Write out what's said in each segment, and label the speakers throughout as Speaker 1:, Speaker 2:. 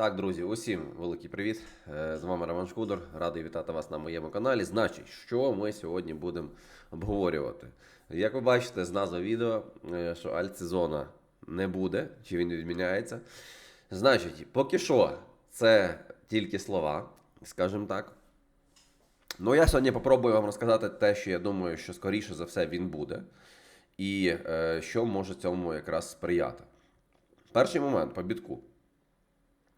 Speaker 1: Так, друзі, усім великий привіт. Е, З вами Роман Шкудор. Радий вітати вас на моєму каналі. Значить, що ми сьогодні будемо обговорювати? Як ви бачите з назви відео, е, що альтсезона не буде, чи він відміняється. Значить, поки що це тільки слова, скажімо так. Ну, я сьогодні попробую вам розказати те, що я думаю, що скоріше за все він буде, і е, що може цьому якраз сприяти. Перший момент по бітку.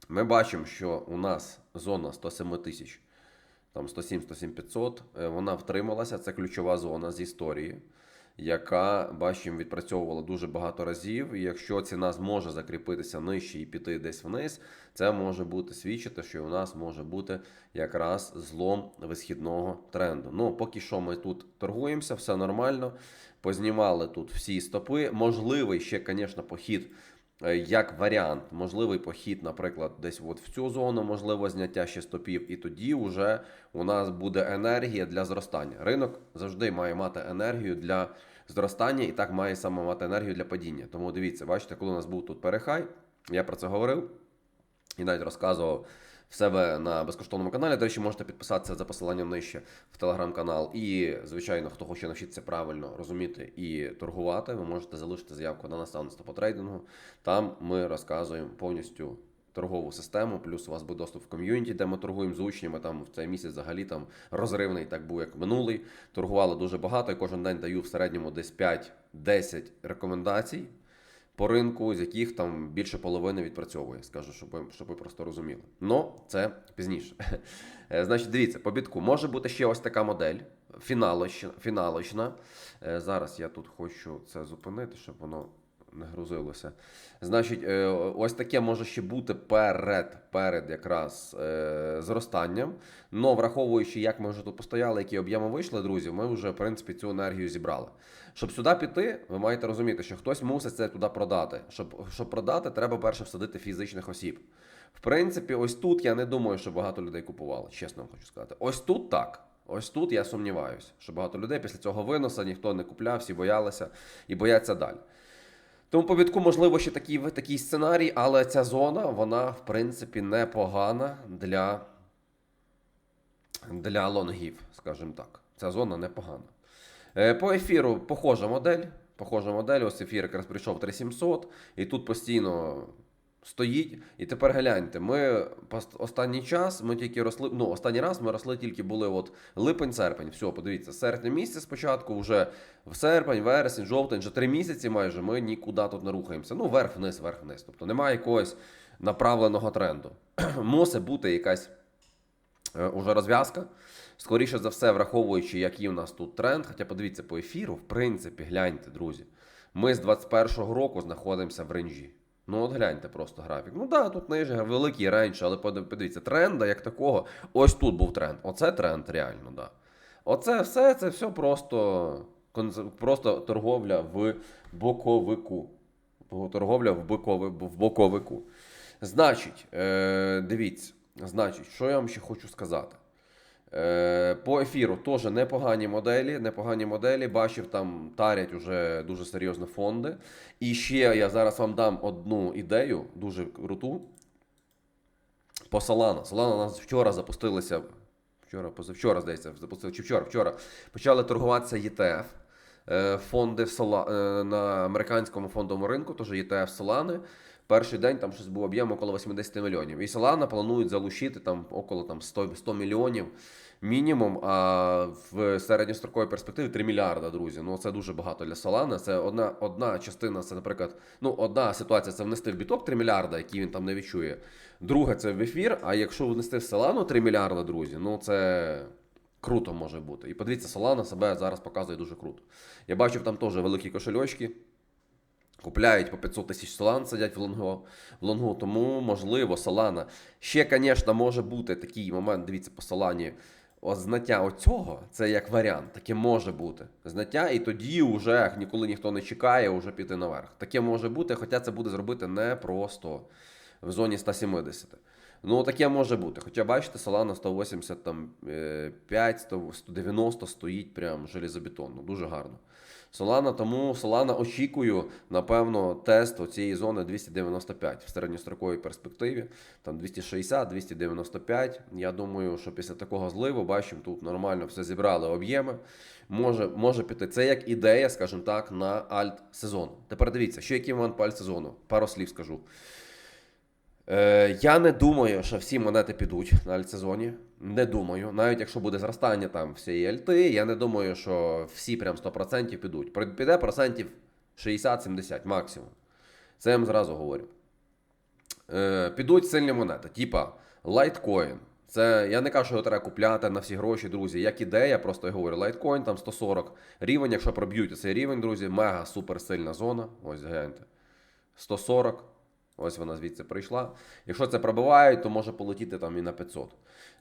Speaker 1: Ми бачимо, що у нас зона 107 тисяч, там 107 107 500, е, вона втрималася. Це ключова зона з історії, яка, бачимо, відпрацьовувала дуже багато разів. І якщо ціна зможе закріпитися нижче і піти десь вниз, це може бути свідчити, що у нас може бути якраз злом висхідного тренду. Ну, поки що ми тут торгуємося, все нормально. Познімали тут всі стопи. Можливий ще, звісно, похід. Е, Як варіант, можливий похід, наприклад, десь от в цю зону, можливо, зняття ще стопів, і тоді вже у нас буде енергія для зростання. Ринок завжди має мати енергію для зростання, і так має саме мати енергію для падіння. Тому дивіться, бачите, коли у нас був тут перехай, я про це говорив і навіть розказував в себе на безкоштовному каналі. До речі, можете підписатися за посиланням нижче в телеграм-канал. І, звичайно, хто хоче навчитися правильно розуміти і торгувати, ви можете залишити заявку на наставництво по трейдингу. Там ми розказуємо повністю. Торгову систему, плюс у вас буде доступ в ком'юніті, де ми торгуємо з учнями. Там в цей місяць взагалі там розривний, так був як минулий. Торгували дуже багато. і Кожен день даю в середньому десь 5-10 рекомендацій по ринку, з яких там більше половини відпрацьовує. Скажу, щоб ви, щоб ви просто розуміли. Ну, це пізніше. Е, Значить, дивіться, по бітку може бути ще ось така модель. Фіналочна. Е, Зараз я тут хочу це зупинити, щоб воно не грузилося. Значить, е, ось таке може ще бути перед, перед якраз е, зростанням. Но враховуючи, як ми вже тут постояли, які об'єми вийшли, друзі, ми вже в принципі цю енергію зібрали. Щоб сюди піти, ви маєте розуміти, що хтось мусить це туди продати. Щоб, щоб продати, треба перше всадити фізичних осіб. В принципі, ось тут я не думаю, що багато людей купувало, чесно вам хочу сказати. Ось тут так. Ось тут я сумніваюся, що багато людей після цього виносу ніхто не купляв, всі боялися і бояться далі. Тому по бітку, можливо, ще такий, такий сценарій, але ця зона, вона, в принципі, непогана для, для лонгів, скажімо так. Ця зона непогана. Е, По ефіру похожа модель. Похожа модель, ось ефір якраз прийшов 3700, і тут постійно стоїть. І тепер гляньте, ми останній час ми тільки росли. Ну, останній раз ми росли тільки були от липень-серпень. Все, подивіться, серпня місяць спочатку, вже в серпень, вересень, жовтень, вже три місяці майже ми нікуди тут не рухаємося. Ну, вверх-вниз, вверх-вниз. Тобто немає якогось направленого тренду. Мусить бути якась е, уже розв'язка. Скоріше за все, враховуючи, який у нас тут тренд. Хоча подивіться по ефіру, в принципі, гляньте, друзі. Ми з 21-го року знаходимося в ренжі. Ну, от гляньте просто графік. Ну да, тут ниже великий рейндж, але подивіться, тренда як такого. Ось тут був тренд. Оце тренд, реально, да. Оце все, це все просто, просто торговля в боковику. Торговля в, бокови, в боковику. Значить, е, дивіться, значить, що я вам ще хочу сказати. Е, По ефіру теж непогані моделі. Непогані моделі. Бачив, там тарять уже дуже серйозно фонди. І ще я зараз вам дам одну ідею, дуже круту. По Solana. Solana у нас вчора запустилися. Вчора, позавчора, здається, запустили, чи вчора, вчора почали торгуватися ETF. е, Фонди в Sola- е, на американському фондовому ринку, теж ETF Solana. Перший день там щось був об'єм около 80 мільйонів. І Solana планують залучити там около там, 100, 100 мільйонів мінімум, а в середньостроковій перспективі 3 мільярда, друзі. Ну це дуже багато для Solana. Це одна, одна частина, це, наприклад, ну, одна ситуація це внести в біток 3 мільярда, які він там не відчує. Друге, це в ефір. А якщо внести в Solana 3 мільярда, друзі, ну це. Круто може бути. І подивіться, Solana себе зараз показує дуже круто. Я бачив там теж великі кошельочки. Купляють по 500 тисяч Solana, сидять в лонгу, в лонгу. Тому, можливо, Solana. Ще, звісно, може бути такий момент, дивіться, по О, знаття оцього, це як варіант, таке може бути. Знаття, і тоді вже ніколи ніхто не чекає, вже піти наверх. Таке може бути, хоча це буде зробити непросто в зоні 170. Ну, таке може бути. Хоча, бачите, Solana 185, 190 стоїть прям железобетонно. Дуже гарно. Солана, тому Солана очікую, напевно, тест цієї зони 295 в середньостроковій перспективі. Там 260, 295. Я думаю, що після такого зливу бачимо, тут нормально все зібрали об'єми. Може, може піти. Це як ідея, скажімо так, на альт сезон. Тепер дивіться, що який вам по альт сезону. Пару слів скажу. Е, я не думаю, що всі монети підуть на альтсезоні. Не думаю. Навіть якщо буде зростання там всієї альти, я не думаю, що всі прям 100% підуть. Піде процентів 60-70 максимум. Це я вам зразу говорю. Е, підуть сильні монети, типа Litecoin. Це я не кажу, що його треба купляти на всі гроші, друзі. Як ідея, просто я говорю, Litecoin там 140 рівень. Якщо проб'ють цей рівень, друзі, мега супер сильна зона. Ось гляньте. 140. Ось вона звідси прийшла. Якщо це пробивають, то може полетіти там і на 500.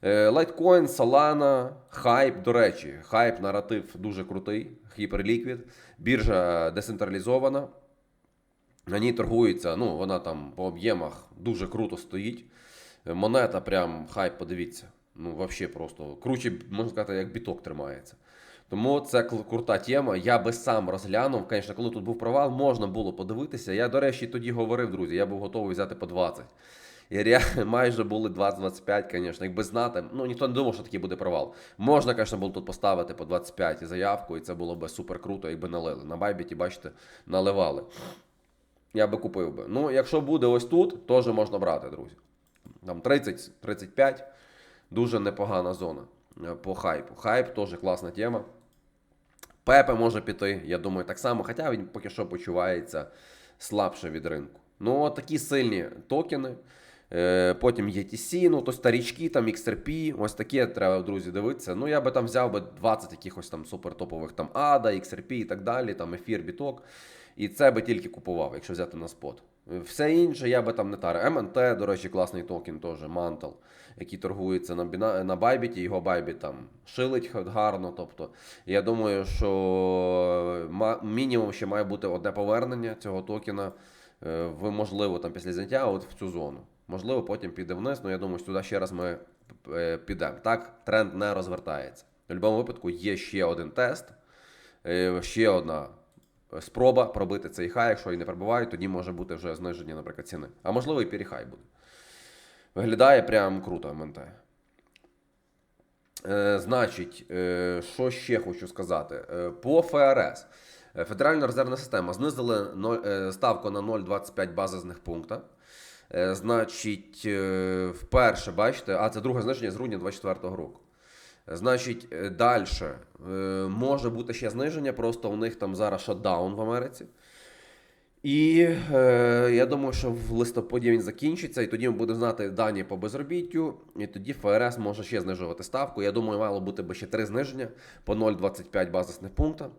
Speaker 1: Е, Litecoin, Solana, хайп, до речі, хайп наратив дуже крутий, Hyperliquid. Біржа децентралізована. На ній торгується, ну, вона там по об'ємах дуже круто стоїть. Е, Монета прям хайп, подивіться. Ну, взагалі просто круче, можна сказати, як біток тримається. Тому це крута тема. Я би сам розглянув. Звісно, коли тут був провал, можна було подивитися. Я, до речі, тоді говорив, друзі, я був готовий взяти по 20. І реально майже були 20-25, звісно. Якби знати, ну ніхто не думав, що такий буде провал. Можна, звісно, було тут поставити по 25 і заявку, і це було б супер круто, якби налили. На Байбіті, бачите, наливали. Я би купив би. Ну, якщо буде ось тут, теж можна брати, друзі. Там 30-35, дуже непогана зона е, по хайпу. Хайп теж класна тема. Пепе може піти, я думаю, так само, хоча він поки що почувається слабше від ринку. Ну, такі сильні токени. Е, Потім ETC, ну то старічки, там XRP, ось таке треба, друзі, дивитися. Ну, я би там взяв би 20 якихось там супертопових там ADA, XRP і так далі, там ефір, біток. І це би тільки купував, якщо взяти на спот. Все інше я би там не тарив. МНТ, до речі, класний токен теж, Mantle, який торгується на, біна... на Байбіті, його Байбіт там шилить гарно. Тобто, я думаю, що ма- мінімум ще має бути одне повернення цього токена е, в можливо там після заняття от в цю зону. Можливо, потім піде вниз, але я думаю, що туди ще раз ми е, підемо. Так, тренд не розвертається. В будь-якому випадку є ще один тест, е, ще одна спроба пробити цей хай. Якщо і не пробивають, тоді може бути вже зниження, наприклад, ціни. А можливо, і перехай буде. Виглядає прям круто МНТ. Е, значить, е, що ще хочу сказати? Е, по ФРС. Федеральна резервна система знизили ноль- е, ставку на 0,25 базисних пункта. Значить, вперше, бачите, а це друге зниження з грудня 2024 року. Е, Значить, далі може бути ще зниження, просто у них там зараз шатдаун в Америці. І е, я думаю, що в листопаді він закінчиться, і тоді ми будемо знати дані по безробіттю, і тоді ФРС може ще знижувати ставку. Я думаю, мало бути би ще три зниження по 0,25 базисних пункта.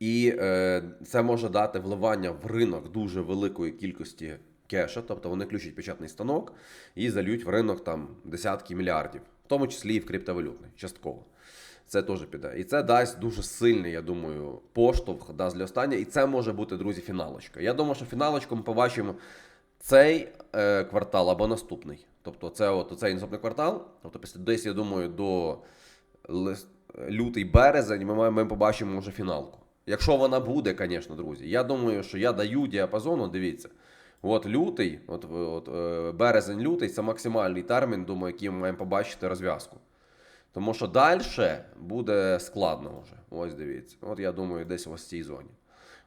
Speaker 1: І е, це може дати вливання в ринок дуже великої кількості кеша, тобто вони включать печатний станок і зальють в ринок там десятки мільярдів, в тому числі і в криптовалютний, частково. Це теж піде. І це дасть дуже сильний, я думаю, поштовх дасть для остання. І це може бути, друзі, фіналочка. Я думаю, що фіналочку ми побачимо цей е, квартал або наступний. Тобто, це от цей наступний квартал. Тобто, після десь, я думаю, до лютий березень ми, ми побачимо вже фіналку. Якщо вона буде, звісно, друзі. Я думаю, що я даю діапазону, дивіться. От лютий, от, от е, березень-лютий це максимальний термін, думаю, який ми маємо побачити розв'язку. Тому що далі буде складно вже. Ось дивіться. От я думаю, десь ось в цій зоні.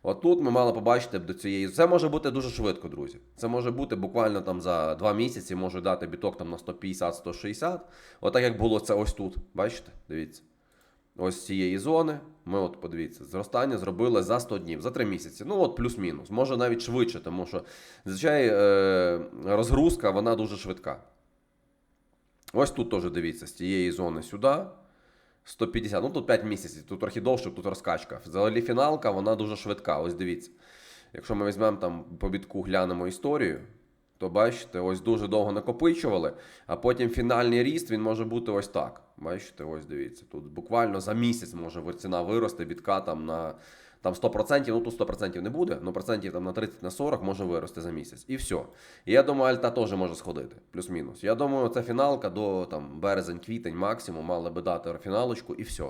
Speaker 1: От тут ми мали побачити до цієї. Це може бути дуже швидко, друзі. Це може бути буквально там за два місяці, може дати біток там на 150-160. Отак як було це ось тут. Бачите? Дивіться. Ось цієї зони. Ми от подивіться, зростання зробили за 100 днів, за 3 місяці. Ну от плюс-мінус. Може навіть швидше, тому що зазвичай е, розгрузка вона дуже швидка. Ось тут теж дивіться, з цієї зони сюди. 150, ну тут 5 місяців, тут трохи довше, тут розкачка. Взагалі фіналка, вона дуже швидка. Ось дивіться. Якщо ми візьмемо там по бітку, глянемо історію, то бачите, ось дуже довго накопичували, а потім фінальний ріст він може бути ось так. Бачите, ось дивіться. Тут буквально за місяць може ціна вирости бітка там на там 100%, ну тут 100% не буде, але процентів там на 30 на 40 може вирости за місяць. І все. І я думаю, Альта теж може сходити, плюс-мінус. Я думаю, це фіналка до там березень-квітень максимум мали би дати фіналочку і все.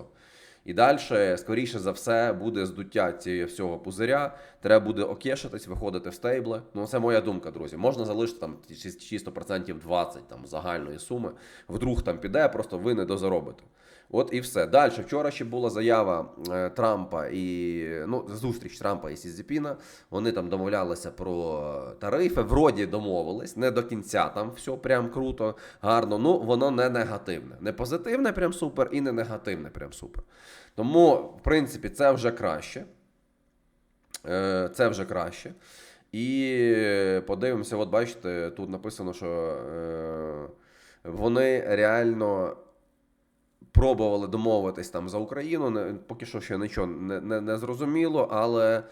Speaker 1: І далі, скоріше за все, буде здуття цього всього пузиря. Треба буде окешитись, виходити в стейбли. Ну, це моя думка, друзі. Можна залишити там чис- чисто процентів 20 там, загальної суми. Вдруг там піде, просто ви не дозаробите. От і все. Далі, вчора ще була заява е, Трампа і ну, зустріч Трампа і Сізіпіна. Вони там домовлялися про тарифи. Вроді домовились, не до кінця там все прям круто, гарно. Ну, воно не негативне. Не позитивне, прям супер, і не негативне, прям супер. Тому, в принципі, це вже краще. Е, Це вже краще. І подивимося, от бачите, тут написано, що е, вони реально пробували домовитись там за Україну. Не, поки що ще нічого не, не, не зрозуміло, але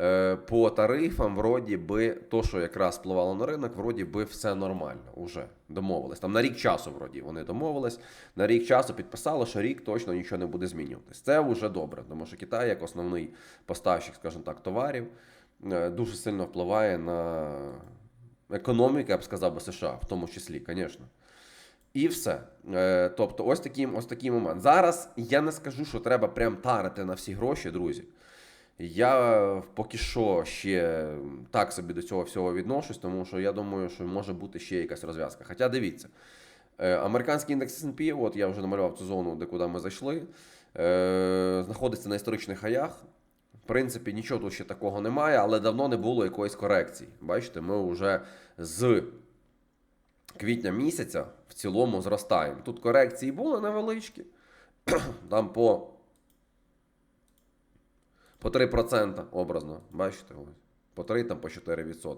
Speaker 1: е, по тарифам, вроді би, то, що якраз впливало на ринок, вроді би все нормально. Уже домовились. Там на рік часу, вроді, вони домовились. На рік часу підписали, що рік точно нічого не буде змінюватись. Це вже добре, тому що Китай, як основний поставщик, скажімо так, товарів, е, дуже сильно впливає на економіку, я б сказав би, США, в тому числі, звісно. І все. Е, тобто, ось такий, ось такий момент. Зараз я не скажу, що треба прям тарити на всі гроші, друзі. Я поки що ще так собі до цього всього відношусь, тому що я думаю, що може бути ще якась розв'язка. Хоча дивіться, е, американський індекс S&P, от я вже намалював цю зону, де куди ми зайшли, е, знаходиться на історичних хаях. В принципі, нічого тут ще такого немає, але давно не було якоїсь корекції. Бачите, ми вже з квітня місяця в цілому зростаємо. Тут корекції були невеличкі, там по, по 3% образно, бачите, ось. По 3, там по 4%.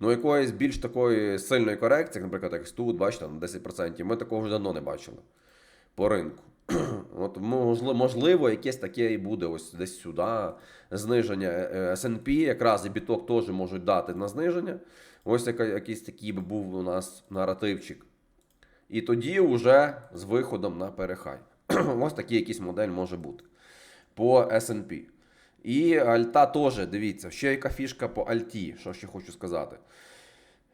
Speaker 1: Ну, якоїсь більш такої сильної корекції, наприклад, як тут, бачите, на 10%, ми такого вже давно не бачили по ринку. От, можливо, якесь таке і буде ось десь сюди. Зниження Е, S&P, якраз і біток теж можуть дати на зниження. Ось якийсь такий би був у нас наративчик. І тоді вже з виходом на перехай. Ось такий якийсь модель може бути по S&P. І Альта теж, дивіться, ще яка фішка по Альті, що ще хочу сказати.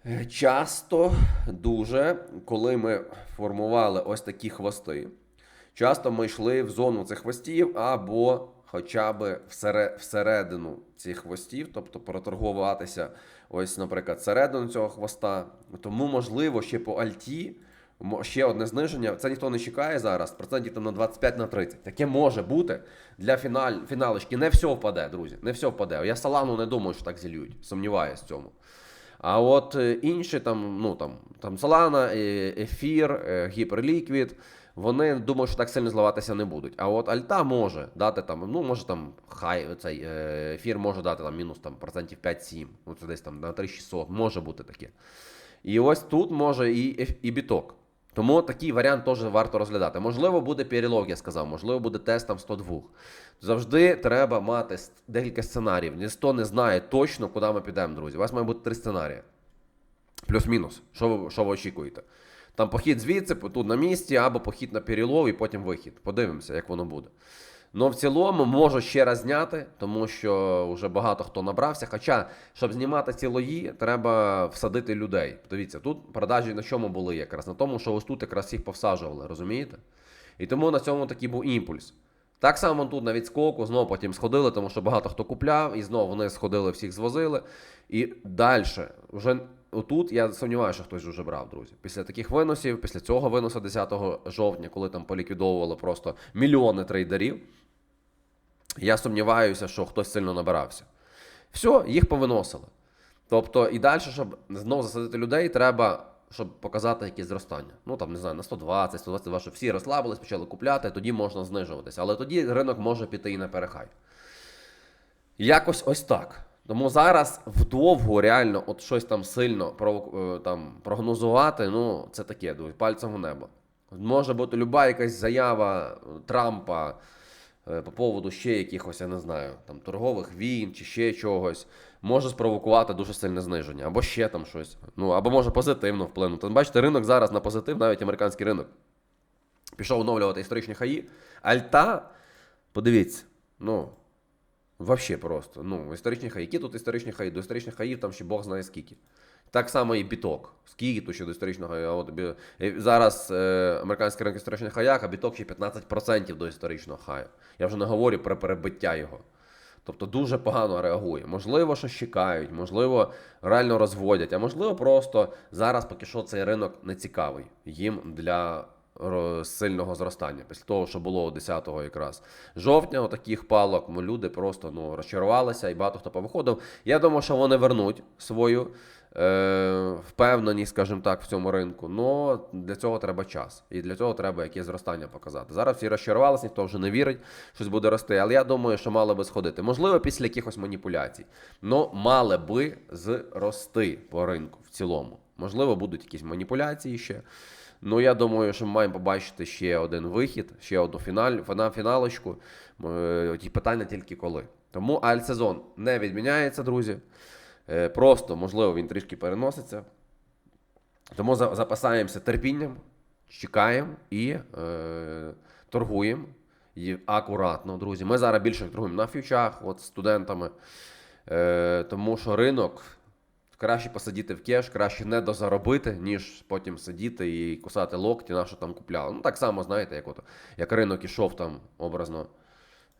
Speaker 1: Е, Часто дуже, коли ми формували ось такі хвости, часто ми йшли в зону цих хвостів або хоча б всередину цих хвостів, тобто проторгуватися, ось, наприклад, всередину цього хвоста. Тому, можливо, ще по Альті. Ще одне зниження, це ніхто не чекає зараз, процентів там на 25 на 30. Таке може бути для фіналь, фіналочки. Не все впаде, друзі. Не все впаде. Я Салану не думаю, що так зільють. Сумніваюсь в цьому. А от е, інші там, ну там, там Solana, е, Ефір, е, Гіперліквід, вони думаю, що так сильно зливатися не будуть. А от Альта може дати там, ну може там хай цей е, ефір може дати там мінус там процентів 5-7. Ну це десь там на 3600, може бути таке. І ось тут може і, і біток. Тому такий варіант теж варто розглядати. Можливо, буде перелог, я сказав, можливо, буде тест там 102. Завжди треба мати декілька сценаріїв. Ніхто не знає точно, куди ми підемо, друзі. У вас має бути три сценарії. Плюс-мінус. Що ви, що ви очікуєте? Там похід звідси, тут на місці, або похід на перелов і потім вихід. Подивимося, як воно буде. Ну, в цілому можу ще раз зняти, тому що вже багато хто набрався. Хоча, щоб знімати ці лої, треба всадити людей. Дивіться, тут продажі на чому були якраз? На тому, що ось тут якраз їх повсаджували, розумієте? І тому на цьому такий був імпульс. Так само тут на відскоку, знову потім сходили, тому що багато хто купляв, і знову вони сходили, всіх звозили. І далі, вже отут я сумніваюся, що хтось вже брав, друзі. Після таких виносів, після цього виносу 10 жовтня, коли там поліквідовували просто мільйони трейдерів, я сумніваюся, що хтось сильно набирався. Все, їх повиносили. Тобто, і далі, щоб знову засадити людей, треба, щоб показати якесь зростання. Ну там не знаю, на 120, 122, щоб всі розслабились, почали купляти, тоді можна знижуватися. Але тоді ринок може піти і на перехай. Якось ось так. Тому зараз вдовго реально от щось там сильно е, там, прогнозувати, ну це таке, пальцем у небо. Може бути люба якась заява е, Трампа е, по поводу ще якихось, я не знаю, там торгових війн чи ще чогось, може спровокувати дуже сильне зниження, або ще там щось. Ну, або може позитивно вплинути. Бачите, ринок зараз на позитив, навіть американський ринок. Пішов оновлювати історичні хаї. Альта, подивіться, ну. Вообще просто. Ну, історичні хаї. Які тут історичні хаї? До історичних хаїв там ще Бог знає скільки. Так само і біток. Скільки тут ще до історичного я от, е, зараз е, американський ринок історичних хаях, а біток ще 15% до історичного хаю. Я вже не говорю про перебиття його. Тобто дуже погано реагує. Можливо, що чекають, можливо, реально розводять, а можливо, просто зараз поки що цей ринок не цікавий їм для сильного зростання. Після того, що було 10-го якраз жовтня, отаких палок, м, люди просто ну, розчарувалися і багато хто повиходив. Я думаю, що вони вернуть свою е, впевненість, скажімо так, в цьому ринку. але для цього треба час. І для цього треба якесь зростання показати. Зараз всі розчарувалися, ніхто вже не вірить, щось буде рости. Але я думаю, що мали би сходити. Можливо, після якихось маніпуляцій. але мали би зрости по ринку в цілому. Можливо, будуть якісь маніпуляції ще. Ну, я думаю, що ми маємо побачити ще один вихід, ще одну фіналь, фіна- фіналочку. Е, Ті питання тільки коли. Тому альтсезон не відміняється, друзі. Е, Просто, можливо, він трішки переноситься. Тому запасаємося терпінням, чекаємо і е, торгуємо. І акуратно, друзі. Ми зараз більше торгуємо на фьючах, от з студентами. Е, тому що ринок краще посидіти в кеш, краще не дозаробити, ніж потім сидіти і кусати локті, на що там купляли. Ну, так само, знаєте, як, от, як ринок ішов там образно.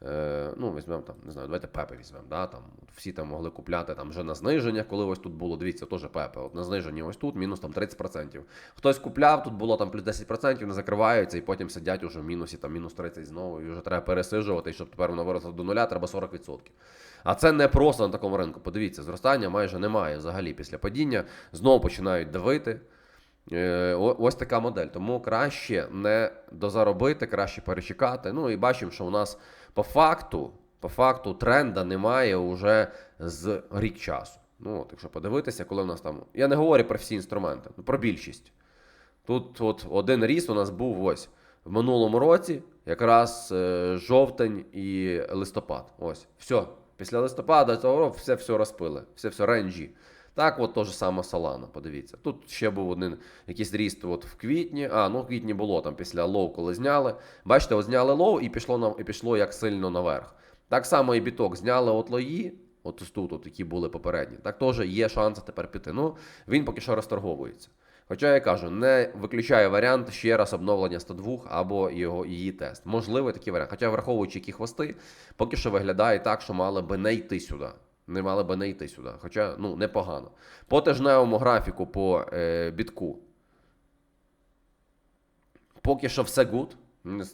Speaker 1: Е, ну, візьмемо там, не знаю, давайте пепи візьмемо. Да? Там, всі там могли купляти там вже на зниження, коли ось тут було, дивіться, теж пепе. От на зниженні ось тут мінус там 30%. Хтось купляв, тут було там плюс 10%, не закриваються, і потім сидять уже в мінусі, там мінус 30 знову, і вже треба пересижувати, і щоб тепер воно виросло до нуля, треба 40%. А це не просто на такому ринку. Подивіться, зростання майже немає взагалі після падіння. Знову починають давити. Е, Ось така модель. Тому краще не дозаробити, краще перечекати. Ну і бачимо, що у нас по факту, по факту тренда немає вже з рік часу. Ну, от, якщо подивитися, коли у нас там. Я не говорю про всі інструменти, ну, про більшість. Тут от один ріст у нас був ось в минулому році, якраз е, жовтень і листопад. Ось, все. Після листопада цього року все все розпили, все все ренджі. Так, от то ж саме Solana, подивіться. Тут ще був один якийсь ріст от в квітні. А, ну в квітні було там після лоу, коли зняли. Бачите, от зняли лоу і пішло на і пішло як сильно наверх. Так само і біток зняли от лої, от тут, от, які були попередні. Так теж є шанси тепер піти. Ну, він поки що розторговується. Хоча я кажу, не виключаю варіант ще раз обновлення 102 або його її тест. Можливий такий варіант. Хоча, враховуючи які хвости, поки що виглядає так, що мали би не йти сюди. Не мали би не йти сюди. Хоча ну непогано. По тижневому графіку по е, бітку. Поки що все гуд.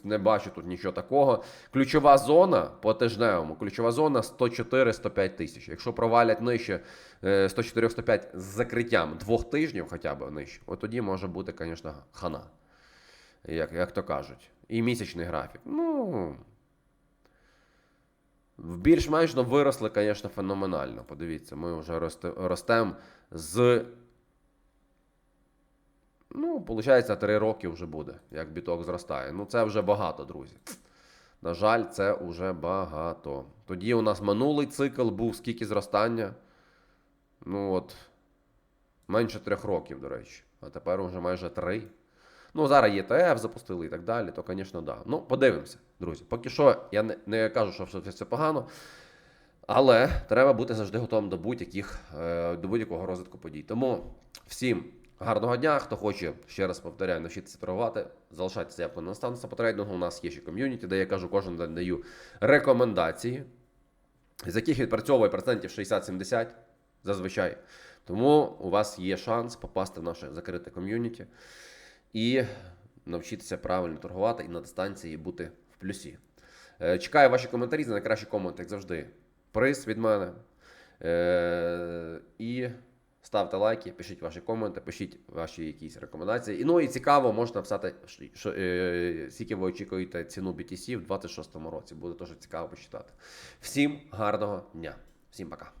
Speaker 1: Не, бачу тут нічого такого. Ключова зона по тижневому. Ключова зона 104-105 тисяч. Якщо провалять нижче е, 104-105 з закриттям двох тижнів, хоча б нижче, от тоді може бути, звісно, хана. Як, як то кажуть. І місячний графік. Ну. Більш-менш ну, виросли, звісно, феноменально. Подивіться, ми вже ростемо з. Ну, виходить, 3 роки вже буде, як біток зростає. Ну, це вже багато, друзі. На жаль, це вже багато. Тоді у нас минулий цикл був скільки зростання. Ну от, менше трьох років, до речі. А тепер вже майже три. Ну, зараз ЄТФ запустили і так далі, то, звісно, да. Ну, подивимося, друзі. Поки що я не, не кажу, що все, все погано. Але треба бути завжди готовим до будь-яких е, до будь-якого розвитку подій. Тому всім гарного дня. Хто хоче, ще раз повторяю, навчитися торгувати, залишайте заявку на наставництво по трейдингу. У нас є ще ком'юніті, де я кажу, кожен день даю рекомендації, з яких відпрацьовує процентів 60-70 зазвичай. Тому у вас є шанс попасти в наше закрите ком'юніті і навчитися правильно торгувати і на дистанції бути в плюсі. Е, Чекаю ваші коментарі за найкращий комент, як завжди. Приз від мене. Е, І ставте лайки, пишіть ваші коменти, пишіть ваші якісь рекомендації. І, ну і цікаво, можете написати, що, е, скільки ви очікуєте ціну BTC в 26-му році. Буде дуже цікаво почитати. Всім гарного дня. Всім пока.